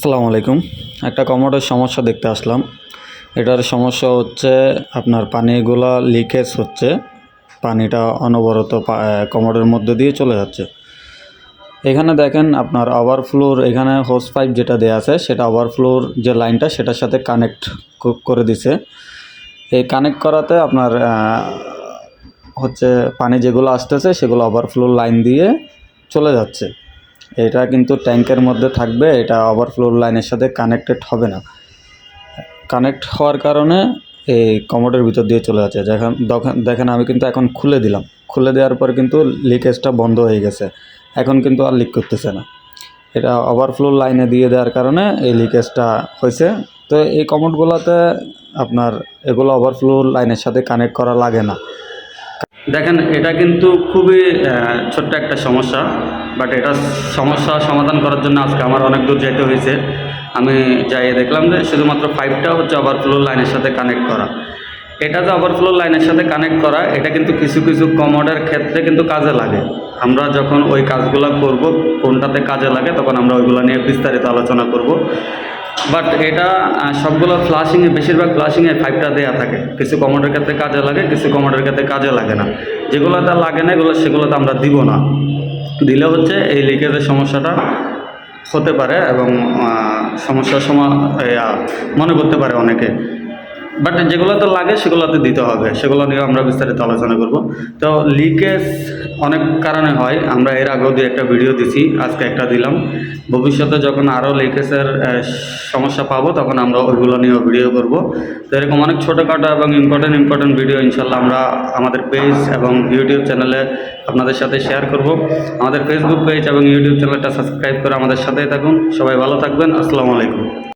আসসালামু আলাইকুম। একটা কমোডের সমস্যা দেখতে আসলাম। এটার সমস্যা হচ্ছে আপনার পানিগুলা লিকেজ হচ্ছে। পানিটা অনবরত কমোডের মধ্যে দিয়ে চলে যাচ্ছে। এখানে দেখেন আপনার ওভারফ্লোর এখানে হোস পাইপ যেটা দেওয়া আছে, সেটা ওভারফ্লোর যে লাইনটা সেটার সাথে কানেক্ট করে দিছে। এই কানেক্ট করাতে আপনার হচ্ছে পানি যেগুলো আসতেছে, সেগুলো ওভারফ্লোর লাইন দিয়ে চলে যাচ্ছে। এটা কিন্তু ট্যাঙ্কের মধ্যে থাকবে, এটা ওভারফ্লোর লাইনের সাথে কানেক্টেড হবে না। কানেক্ট হওয়ার কারণে এই কমোডের ভিতর দিয়ে চলে যাচ্ছে। দেখেন দেখেন আমি কিন্তু এখন খুলে দিলাম। খুলে দেওয়ার পর কিন্তু লিকেজটা বন্ধ হয়ে গেছে। এখন কিন্তু আর লিক করতেছে না। এটা ওভারফ্লো লাইনে দিয়ে দেওয়ার কারণে এই লিকেজটা হয়েছে। তো এই কমোডগুলোতে আপনার এগুলো ওভারফ্লো লাইনের সাথে কানেক্ট করা লাগে না। দেখেন, এটা কিন্তু খুবই ছোট্ট একটা সমস্যা বাট এটা সমস্যা সমাধান করার জন্য আজকে আমার অনেক দূর যেতে হয়েছে। আমি যাই দেখলাম যে শুধুমাত্র ফাইভটা হচ্ছে ওভারফ্লো লাইনের সাথে কানেক্ট করা। এটা যে ওভারফ্লো লাইনের সাথে কানেক্ট করা, এটা কিন্তু কিছু কিছু কমোডের ক্ষেত্রে কিন্তু কাজে লাগে। আমরা যখন ওই কাজগুলো করব, কোনটাতে কাজে লাগে, তখন আমরা ওইগুলো নিয়ে বিস্তারিত আলোচনা করব। বাট এটা সবগুলো ফ্লাশিংয়ে বেশিরভাগ ফ্লাশিংয়ে ফাইভটা দেওয়া থাকে। কিছু কমোডের ক্ষেত্রে কাজে লাগে, কিছু কমোডের ক্ষেত্রে কাজে লাগে না। যেগুলোতে লাগে না, এগুলো সেগুলোতে আমরা দিব না। দিলে হচ্ছে এই লিকেজের সমস্যাটা হতে পারে এবং সমস্যার সময় মনে করতে পারে অনেকে। বাট যেগুলোতে লাগে, সেগুলোতে দিতে হবে। সেগুলো নিয়ে আমরা বিস্তারিত আলোচনা করব। তো লিকেজ অনেক কারণে হয়। আমরা এর আগেও দিয়ে একটা ভিডিও দিছি, আজকে একটা দিলাম। ভবিষ্যতে যখন আরও লিকেজের সমস্যা পাবো, তখন আমরা ওইগুলো নিয়েও ভিডিও করব। তো এরকম অনেক ছোটোখাটো এবং ইম্পর্টেন্ট ইম্পর্টেন্ট ভিডিও ইনশাল্লাহ আমরা আমাদের পেজ এবং ইউটিউব চ্যানেলে আপনাদের সাথে শেয়ার করব। আমাদের ফেসবুক পেজ এবং ইউটিউব চ্যানেলটা সাবস্ক্রাইব করে আমাদের সাথেই থাকুন। সবাই ভালো থাকবেন। আসসালামু আলাইকুম।